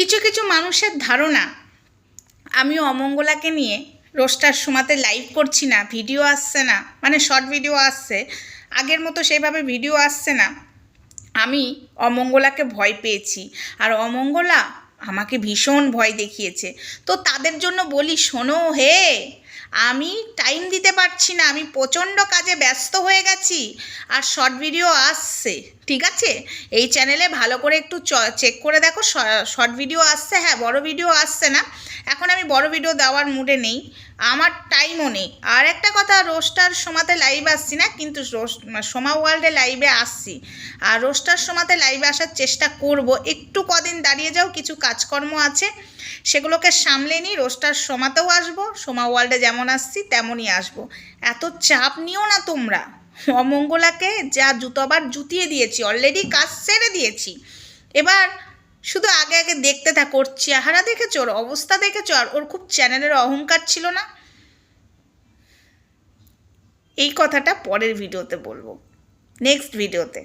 কিছু কিছু মানুষের ধারণা। আমি অমঙ্গলাকে নিয়ে রোস্টার সময়তে লাইভ করছি না ভিডিও আসছে না মানে শর্ট ভিডিও আসছে। আগের মতো সেভাবে ভিডিও আসছে না। আমি অমঙ্গলাকে ভয় পেয়েছি। আর অমঙ্গলা আমাকে ভীষণ ভয় দেখিয়েছে। তো তাদের জন্য বলি, শোনো হে, আমি টাইম দিতে পারছি না, আমি প্রচণ্ড কাজে ব্যস্ত হয়ে গেছি, আর শর্ট ভিডিও আসছে। ঠিক আছে? এই চ্যানেলে ভালো করে একটু চেক করে দেখো শর্ট ভিডিও আসছে হ্যাঁ বড় ভিডিও আসছে না। এখন আমি বড় ভিডিও দেওয়ার মুডে নেই। আমার টাইমও নেই। আর একটা কথা রোস্টার সময়তে লাইভ আসছি না, কিন্তু সোমা ওয়ার্ল্ডে লাইভে আসছি। আর রোস্টার সময়তে লাইভে আসার চেষ্টা করব। একটু কদিন দাঁড়িয়ে যাও, কিছু কাজকর্ম আছে। সেগুলোকে সামলে নিই রোস্টার সোমাতেও আসব সোমা ওয়ার্ল্ডে যেমন আসছি, তেমনই আসব। এত চাপ নিও না তোমরা। অমঙ্গলাকে যা জুতো আবার জুতিয়ে দিয়েছি অলরেডি কাজ সেরে দিয়েছি। এবার শুধু আগে আগে দেখতে থাক, ওর চেহারা দেখেছ, ওর অবস্থা দেখেছ, আর ওর খুব চ্যানেলের অহংকার ছিল না? এই কথাটা পরের ভিডিওতে বলব। নেক্সট ভিডিওতে